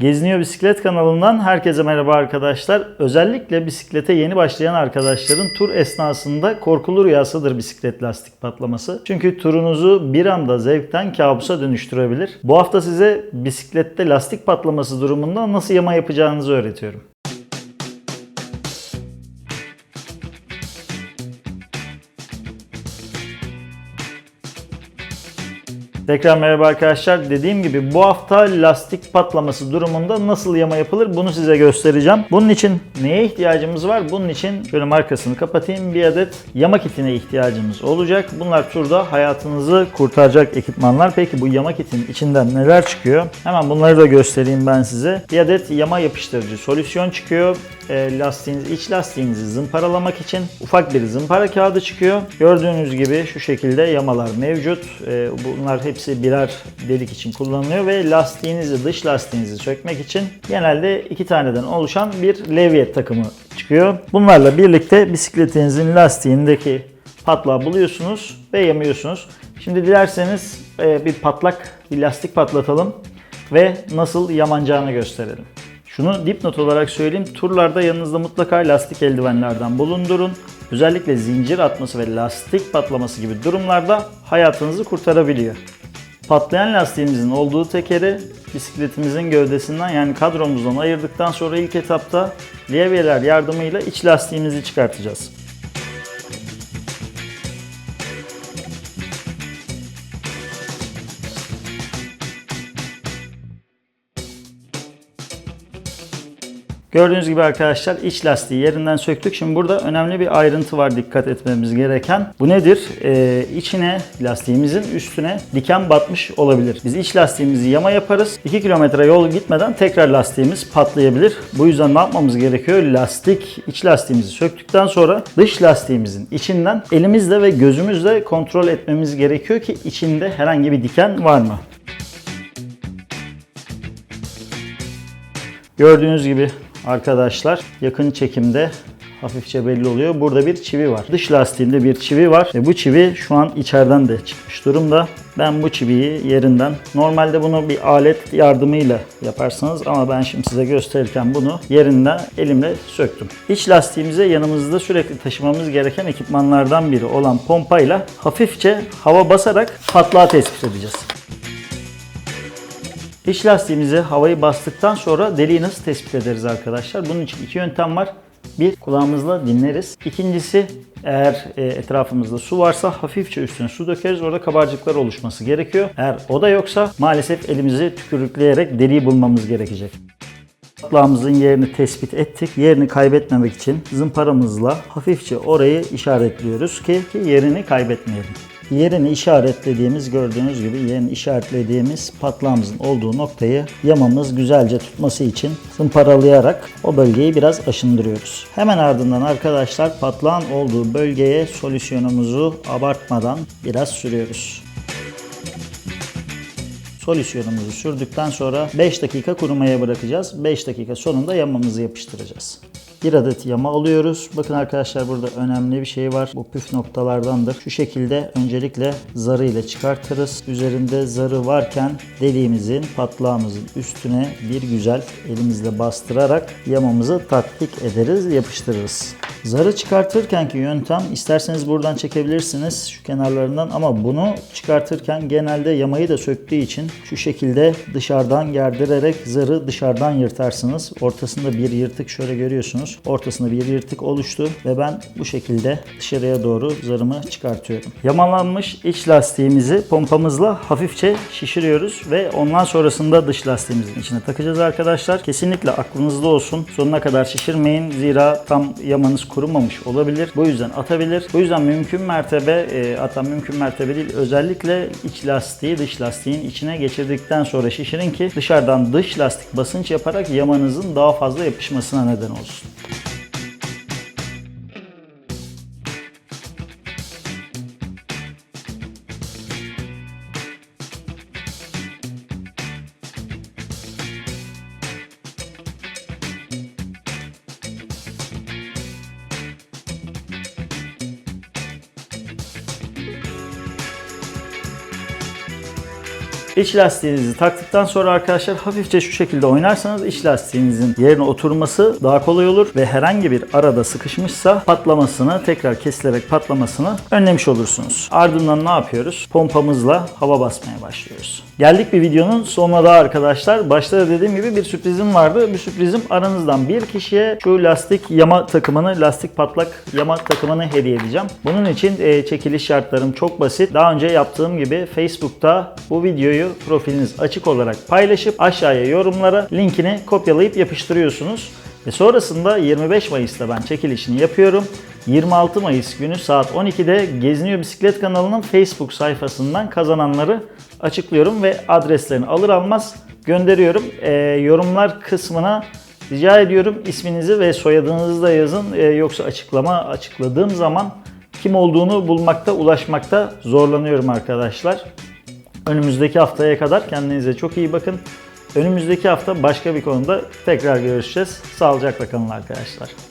Geziniyor Bisiklet kanalından herkese merhaba arkadaşlar. Özellikle bisiklete yeni başlayan arkadaşların tur esnasında korkulu rüyasıdır bisiklet lastik patlaması. Çünkü turunuzu bir anda zevkten kabusa dönüştürebilir. Bu hafta size bisiklette lastik patlaması durumunda nasıl yama yapacağınızı öğretiyorum. Tekrar merhaba arkadaşlar. Dediğim gibi bu hafta lastik patlaması durumunda nasıl yama yapılır bunu size göstereceğim. Bunun için neye ihtiyacımız var? Bunun için şöyle markasını kapatayım. Bir adet yama kitine ihtiyacımız olacak. Bunlar turda hayatınızı kurtaracak ekipmanlar. Peki bu yama kitin içinden neler çıkıyor? Hemen bunları da göstereyim ben size. Bir adet yama yapıştırıcı solüsyon çıkıyor. E, lastiğiniz, iç lastiğinizi zımparalamak için ufak bir zımpara kağıdı çıkıyor. Gördüğünüz gibi şu şekilde yamalar mevcut. E, bunlar hepsi birer delik için kullanılıyor ve lastiğinizi, dış lastiğinizi sökmek için genelde iki taneden oluşan bir levye takımı çıkıyor. Bunlarla birlikte bisikletinizin lastiğindeki patlağı buluyorsunuz ve yamıyorsunuz. Şimdi dilerseniz e, bir patlak, bir lastik patlatalım ve nasıl yamanacağını gösterelim. Şunu dipnot olarak söyleyeyim. Turlarda yanınızda mutlaka lastik eldivenlerden bulundurun. Özellikle zincir atması ve lastik patlaması gibi durumlarda hayatınızı kurtarabiliyor. Patlayan lastiğimizin olduğu tekeri bisikletimizin gövdesinden yani kadromuzdan ayırdıktan sonra ilk etapta levyeler yardımıyla iç lastiğimizi çıkartacağız. Gördüğünüz gibi arkadaşlar iç lastiği yerinden söktük. Şimdi burada önemli bir ayrıntı var dikkat etmemiz gereken. Bu nedir? Ee, içine lastiğimizin üstüne diken batmış olabilir. Biz iç lastiğimizi yama yaparız. 2 kilometre yol gitmeden tekrar lastiğimiz patlayabilir. Bu yüzden ne yapmamız gerekiyor? Lastik, iç lastiğimizi söktükten sonra dış lastiğimizin içinden elimizle ve gözümüzle kontrol etmemiz gerekiyor ki içinde herhangi bir diken var mı? Gördüğünüz gibi arkadaşlar yakın çekimde hafifçe belli oluyor. Burada bir çivi var. Dış lastiğinde bir çivi var. Ve bu çivi şu an içeriden de çıkmış durumda. Ben bu çiviyi yerinden normalde bunu bir alet yardımıyla yaparsınız ama ben şimdi size gösterirken bunu yerinden elimle söktüm. İç lastiğimize yanımızda sürekli taşımamız gereken ekipmanlardan biri olan pompayla hafifçe hava basarak patlağı tespit edeceğiz. İç lastiğimize havayı bastıktan sonra deliği nasıl tespit ederiz arkadaşlar? Bunun için iki yöntem var. Bir, kulağımızla dinleriz. İkincisi, eğer e, etrafımızda su varsa hafifçe üstüne su dökeriz. Orada kabarcıklar oluşması gerekiyor. Eğer o da yoksa maalesef elimizi tükürükleyerek deliği bulmamız gerekecek. Patlağımızın yerini tespit ettik. Yerini kaybetmemek için zımparamızla hafifçe orayı işaretliyoruz ki, ki yerini kaybetmeyelim. Yerini işaretlediğimiz gördüğünüz gibi yerini işaretlediğimiz patlağımızın olduğu noktayı yamamız güzelce tutması için zımparalayarak o bölgeyi biraz aşındırıyoruz. Hemen ardından arkadaşlar patlağın olduğu bölgeye solüsyonumuzu abartmadan biraz sürüyoruz. Solüsyonumuzu sürdükten sonra 5 dakika kurumaya bırakacağız. 5 dakika sonunda yamamızı yapıştıracağız. Bir adet yama alıyoruz. Bakın arkadaşlar burada önemli bir şey var. Bu püf noktalardandır. Şu şekilde öncelikle zarı ile çıkartırız. Üzerinde zarı varken deliğimizin patlağımızın üstüne bir güzel elimizle bastırarak yamamızı tatbik ederiz, yapıştırırız. Zarı çıkartırkenki yöntem isterseniz buradan çekebilirsiniz şu kenarlarından ama bunu çıkartırken genelde yamayı da söktüğü için şu şekilde dışarıdan gerdirerek zarı dışarıdan yırtarsınız. Ortasında bir yırtık şöyle görüyorsunuz. Ortasında bir yırtık oluştu ve ben bu şekilde dışarıya doğru zarımı çıkartıyorum. Yamalanmış iç lastiğimizi pompamızla hafifçe şişiriyoruz ve ondan sonrasında dış lastiğimizin içine takacağız arkadaşlar. Kesinlikle aklınızda olsun. Sonuna kadar şişirmeyin. Zira tam yamanız kurumamış olabilir. Bu yüzden atabilir. Bu yüzden mümkün mertebe e, hatta mümkün mertebe değil özellikle iç lastiği dış lastiğin içine geçirdikten sonra şişirin ki dışarıdan dış lastik basınç yaparak yamanızın daha fazla yapışmasına neden olsun. Yeah. İç lastiğinizi taktıktan sonra arkadaşlar hafifçe şu şekilde oynarsanız iç lastiğinizin yerine oturması daha kolay olur ve herhangi bir arada sıkışmışsa patlamasını tekrar kesilerek patlamasını önlemiş olursunuz. Ardından ne yapıyoruz? Pompamızla hava basmaya başlıyoruz. Geldik bir videonun sonuna da arkadaşlar. Başta da dediğim gibi bir sürprizim vardı. Bu sürprizim aranızdan bir kişiye şu lastik yama takımını, lastik patlak yama takımını hediye edeceğim. Bunun için e, çekiliş şartlarım çok basit. Daha önce yaptığım gibi Facebook'ta bu videoyu profiliniz açık olarak paylaşıp aşağıya yorumlara linkini kopyalayıp yapıştırıyorsunuz. Ve sonrasında 25 Mayıs'ta ben çekilişini yapıyorum. 26 Mayıs günü saat 12'de Geziniyor Bisiklet kanalının Facebook sayfasından kazananları açıklıyorum ve adreslerini alır almaz gönderiyorum. Ee, yorumlar kısmına rica ediyorum isminizi ve soyadınızı da yazın. Ee, yoksa açıklama açıkladığım zaman kim olduğunu bulmakta, ulaşmakta zorlanıyorum arkadaşlar. Önümüzdeki haftaya kadar kendinize çok iyi bakın. Önümüzdeki hafta başka bir konuda tekrar görüşeceğiz. Sağlıcakla kalın arkadaşlar.